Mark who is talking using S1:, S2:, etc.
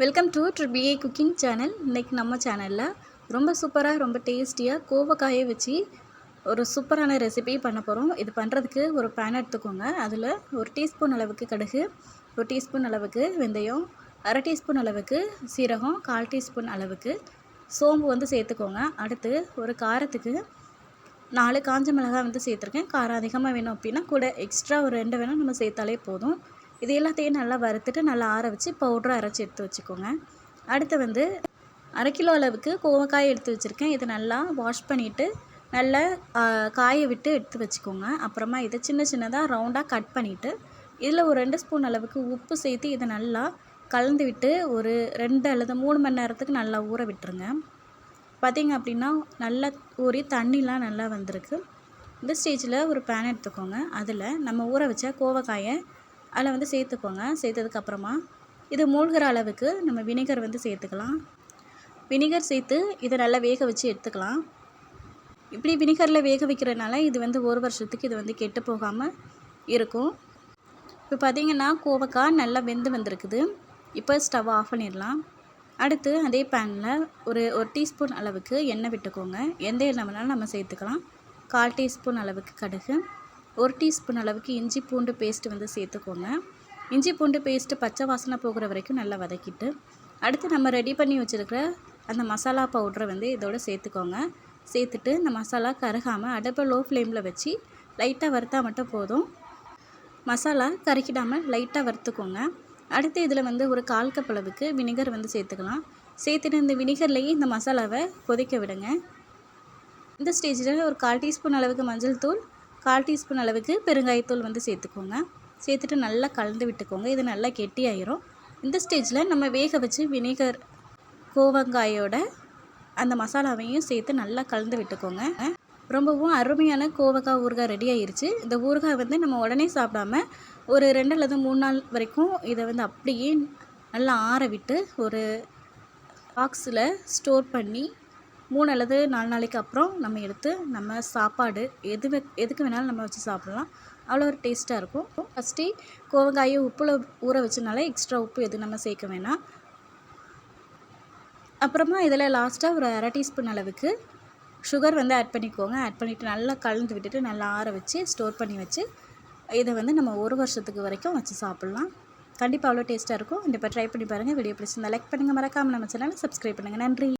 S1: Welcome to ட்ரிபிஏ cooking channel இன்றைக்கி நம்ம சேனலில் ரொம்ப சூப்பராக ரொம்ப டேஸ்டியாக கோவக்காயை வச்சு ஒரு சூப்பரான ரெசிபி பண்ண போகிறோம் இது பண்ணுறதுக்கு ஒரு பேன் எடுத்துக்கோங்க. அதில் ஒரு டீஸ்பூன் அளவுக்கு கடுகு ஒரு டீஸ்பூன் அளவுக்கு வெந்தயம் அரை டீஸ்பூன் அளவுக்கு சீரகம் கால் டீஸ்பூன் அளவுக்கு சோம்பு வந்து சேர்த்துக்கோங்க. அடுத்து ஒரு காரத்துக்கு நாலு காஞ்ச மிளகாய் வந்து சேர்த்துருக்கேன். காரம் அதிகமாக வேணும் அப்படின்னா கூட எக்ஸ்ட்ரா ஒரு ரெண்டு வேணால் நம்ம சேர்த்தாலே போதும். இது எல்லாத்தையும் நல்லா வறுத்துட்டு நல்லா ஆற வச்சு பவுட்ரு அரைச்சி எடுத்து வச்சுக்கோங்க. அடுத்து வந்து அரை கிலோ அளவுக்கு கோவக்காய் எடுத்து வச்சுருக்கேன். இதை நல்லா வாஷ் பண்ணிவிட்டு நல்லா காய விட்டு எடுத்து வச்சுக்கோங்க. அப்புறமா இதை சின்ன சின்னதாக ரவுண்டாக கட் பண்ணிவிட்டு இதில் ஒரு ரெண்டு ஸ்பூன் அளவுக்கு உப்பு சேர்த்து இதை நல்லா கலந்து விட்டு ஒரு ரெண்டு அல்லது மூணு மணி நேரத்துக்கு நல்லா ஊற விட்டுருங்க. பார்த்திங்க அப்படின்னா நல்லா ஊறி தண்ணிலாம் நல்லா வந்திருக்கு. இந்த ஸ்டேஜில் ஒரு பேன் எடுத்துக்கோங்க. அதில் நம்ம ஊற வச்ச கோவக்காயை அதில் வந்து சேர்த்துக்கோங்க சேர்த்ததுக்கப்புறமா இது மூழ்கிற அளவுக்கு நம்ம வினிகர் வந்து சேர்த்துக்கலாம். வினிகர் சேர்த்து இதை நல்லா வேக வச்சு எடுத்துக்கலாம். இப்படி வினிகரில் வேக வைக்கிறதுனால இது வந்து ஒரு வருஷத்துக்கு இது வந்து கெட்டு போகாமல் இருக்கும். இப்போ பார்த்திங்கன்னா கோவக்காய் நல்லா வெந்து வந்திருக்குது. இப்போ ஸ்டவ் ஆஃப் பண்ணிடலாம். அடுத்து அதே பேனில் ஒரு ஒரு டீஸ்பூன் அளவுக்கு எண்ணெய் விட்டுக்கோங்க. எந்த எண்ணெய் வேணாலும் நம்ம சேர்த்துக்கலாம். கால் டீஸ்பூன் அளவுக்கு கடுகு. ஒரு டீஸ்பூன் அளவுக்கு இஞ்சி பூண்டு பேஸ்ட்டு வந்து சேர்த்துக்கோங்க. இஞ்சி பூண்டு பேஸ்ட்டு பச்சை வாசனை போகிற வரைக்கும் நல்லா வதக்கிட்டு அடுத்து நம்ம ரெடி பண்ணி வச்சுருக்கிற அந்த மசாலா பவுட்ரை வந்து இதோட சேர்த்துக்கோங்க. சேர்த்துட்டு இந்த மசாலா கருகாமல் அடுப்பை லோ ஃப்ளேமில் வச்சு லைட்டாக வறுத்தா மட்டும் போதும். மசாலா கருக்கிடாமல் லைட்டாக வறுத்துக்கோங்க. அடுத்து இதில் வந்து ஒரு கால் கப் அளவுக்கு வினிகர் வந்து சேர்த்துக்கலாம். சேர்த்துட்டு இந்த வினிகர்லேயே இந்த மசாலாவை கொதிக்க விடுங்க. இந்த ஸ்டேஜில் ஒரு கால் டீஸ்பூன் அளவுக்கு மஞ்சள் தூள் கால் டீஸ்பூன் அளவுக்கு பெருங்காயத்தூள் வந்து சேர்த்துக்கோங்க. சேர்த்துட்டு நல்லா கலந்து விட்டுக்கோங்க. இது நல்லா கெட்டியாயிரும். இந்த ஸ்டேஜில் நம்ம வேக வச்சு வினிகர் கோவங்காயோட அந்த மசாலாவையும் சேர்த்து நல்லா கலந்து விட்டுக்கோங்க. ரொம்பவும் அருமையான கோவக்காய் ஊறுகாய் ரெடி ஆயிருச்சு. இந்த ஊறுகாய் வந்து நம்ம உடனே சாப்பிடாம ஒரு ரெண்டு அல்லது மூணு நாள் வரைக்கும் இதை வந்து அப்படியே நல்லா ஆற விட்டு ஒரு பாக்ஸில் ஸ்டோர் பண்ணி மூணு அல்லது நாலு நாளைக்கு அப்புறம் நம்ம எடுத்து நம்ம சாப்பாடு எது எதுக்கு வேணாலும் நம்ம வச்சு சாப்பிட்லாம். அவ்வளோ ஒரு டேஸ்ட்டாக இருக்கும். ஃபஸ்ட்டு கோவங்காயை உப்பில் ஊற வச்சனால எக்ஸ்ட்ரா உப்பு எதுவும் நம்ம சேர்க்க வேணாம். அப்புறமா இதில் லாஸ்ட்டாக ஒரு அரை டீஸ்பூன் அளவுக்கு சுகர் வந்து ஆட் பண்ணிக்கோங்க. ஆட் பண்ணிவிட்டு நல்லா கலந்து விட்டுட்டு நல்லா ஆற வச்சு ஸ்டோர் பண்ணி வச்சு இதை வந்து நம்ம ஒரு வருஷத்துக்கு வரைக்கும் வச்சு சாப்பிட்லாம். கண்டிப்பாக அவ்வளோ டேஸ்ட்டாக இருக்கும். கண்டிப்பாக ட்ரை பண்ணி பாருங்கள் வீடியோ பிடிச்சிருந்தா லைக் பண்ணுங்கள் மறக்காமல் நம்ம சேனலை சப்ஸ்கிரைப் பண்ணுங்கள் நன்றி.